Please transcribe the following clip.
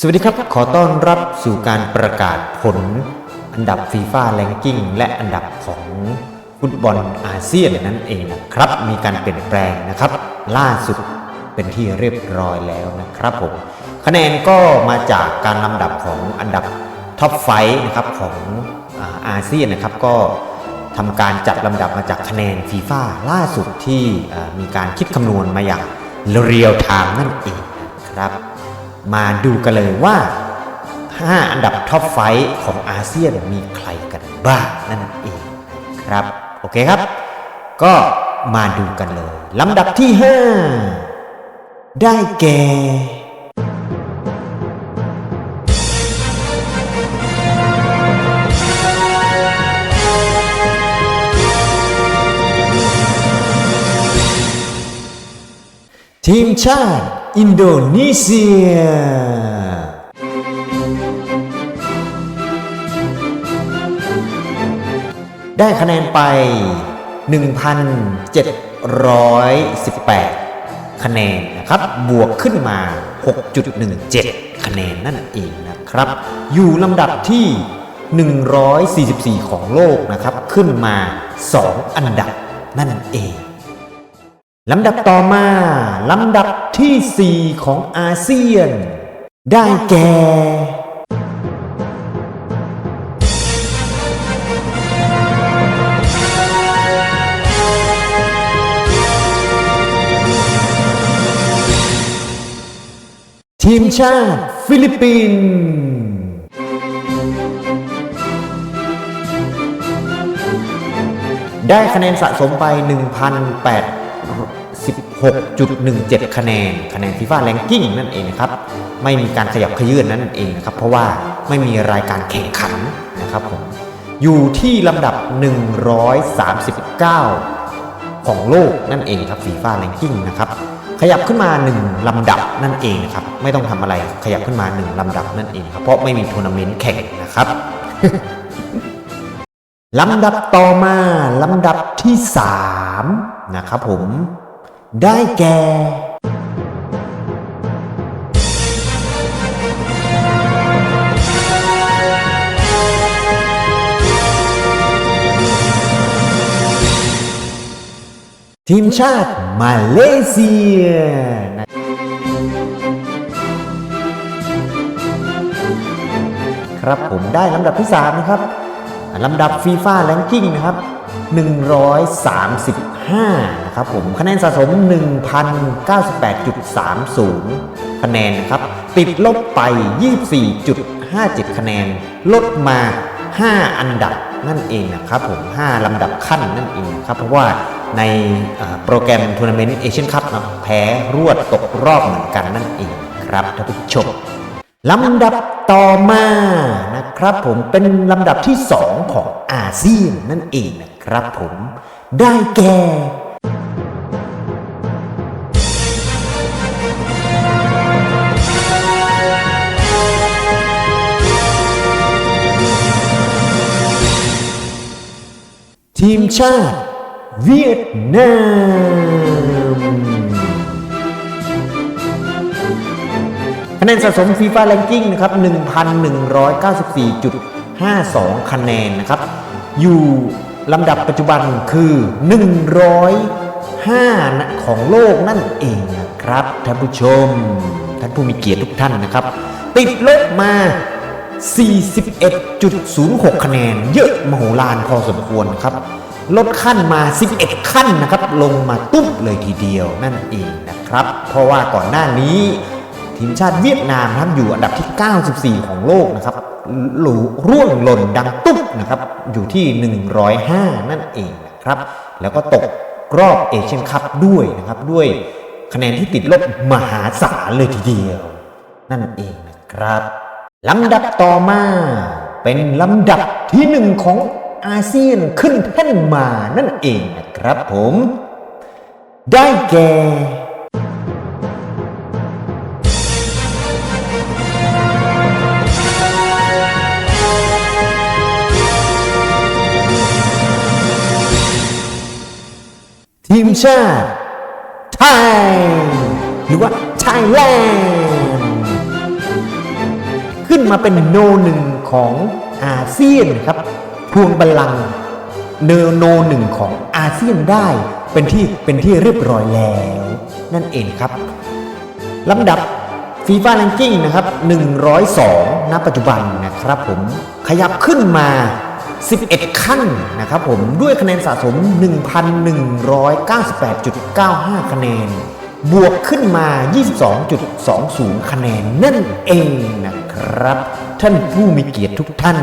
สวัสดีครับ ขอต้อนรับสู่การประกาศผล อันดับฟีฟ่าแ n งกิ้งและอันดับของฟุตบอลอาเซียนนั่นเองนะครับ มีการเปลี่ยนแปลงนะครับ ล่าสุดเป็นที่เรียบร้อยแล้วนะครับผม คะแนนก็มาจากการลำดับของอันดับท็อปไฟนะครับของอาเซียนนะครับ ก็ทำการจัดลำดับมาจากคะแนนฟีฟ่าล่าสุดที่มีการคิดคำนวณมาอย่างเรียลไทม์นั่นเองนะครับ มาดูกันเลยว่า 5 อันดับท็อปไฟว์ของอาเซียนมีใครกันบ้างนั่นเองครับ โอเคครับ ก็มาดูกันเลยลำดับที่ 5 ได้แก่ทีมชาติ อินโดนีเซีย ได้คะแนนไป 1,718 คะแนนนะครับ บวกขึ้นมา 6.17 คะแนนนั่นเองนะครับ อยู่ลำดับที่ 144 ของโลกนะครับ ขึ้นมา 2 อันดับนั่นเอง ลำดับต่อมา ลำดับที่ 4 ของอาเซียน ได้แก่ ทีมชาติฟิลิปปินส์ได้คะแนนสะสมไป 16.17 คะแนน คะแนนฟีฟ่าแ n งกิ้งนั่นเองนะครับ ไม่มีการขยับขยื่นนั่นเองนะครับ เพราะว่าไม่มีรายการแข่งขันนะครับผม อยู่ที่ลำดับ 139 ของโลกนั่นเองครับฟีฟ่าแ n งกิ้งนะครับ ขยับขึ้นมา 1 ลำดับนั่นเองนะครับ ไม่ต้องทำอะไร ขยับขึ้นมา 1 ลำดับนั่นเองครับ เพราะไม่มีทัวร์นาเมนต์แข่งนะครับลำดับต่อมา ลำดับที่ 3 นะครับผม ได้แก่ทีมชาติมาเลเซีย ครับผมได้ลำดับที่ 3 นะครับลำดับฟีฟ่าแ n งกิ้งนะครับ 135 นะครับผมคะแนนสะสม 1,098.30 คะแนนนะครับ ติดลบไป 24.57 คะแนน ลดมา 5 อันดับนั่นเองนะครับผม 5 ลำดับขั้นนั่นเองครับ เพราะว่าในโปรแกรมทัวร์นาเมนต์เอเชียนคัพนะแพ้รวดตกรอบเหมือนกันนั่นเองครับท่านผู้ชมลำดับต่อมานะครับผมเป็นลำดับที่ 2 ของอาเซียนนั่นเองนะครับผมได้แก่ ทีมชาติเวียดนาม คะแนนสะสมฟีฟ่าแ n งกิ้งนะครับ 1,194.52 คะแนนนะครับ อยู่ลำดับปัจจุบันคือ 105นะของโลกนั่นเองนะครับท่านผู้ชม ท่านผู้มีเกียรติทุกท่านนะครับ ติดลบมา 41.06 คะแนน เยอะมโหฬารพอสมควรครับ ลดขั้นมา 11 ขั้นนะครับ ลงมาตุ๊บเลยทีเดียวนั่นเองนะครับ เพราะว่าก่อนหน้านี้ทีมชาติเวียดนามนะครับอยู่อันดับที่ 94 ของโลกนะครับหลูร่วงหล่นดังตุ๊บนะครับ อยู่ที่ 105 นั่นเองนะครับ แล้วก็ตกรอบเอเชียนคัพด้วยนะครับ ด้วยคะแนนที่ติดลบมหาศาลเลยทีเดียว นั่นเองนะครับ ลำดับต่อมาเป็นลำดับที่หนึ่งของอาเซียนขึ้นแท่นมานั่นเองนะครับผม ได้แก่ทีมชาติไทยหรือว่าไทยแลนด์ ขึ้นมาเป็นโนหนึ่งของอาเซียนครับพวงบัลลังก์เนโนหนึ่งของอาเซียนได้เป็นที่เป็นที่เรียบร้อยแล้ว นั่นเองครับลำดับฟีฟ่าแ a งกิ้งนะครับ 102 ณ ปัจจุบันนะครับผมขยับขึ้นมา 11 ขั้นนะครับผมด้วยคะแนนสะสม 1,198.95 คะแนน บวกขึ้นมา 22.20 คะแนนนั่นเองนะ ครับ ท่านผู้มีเกียรติทุกท่าน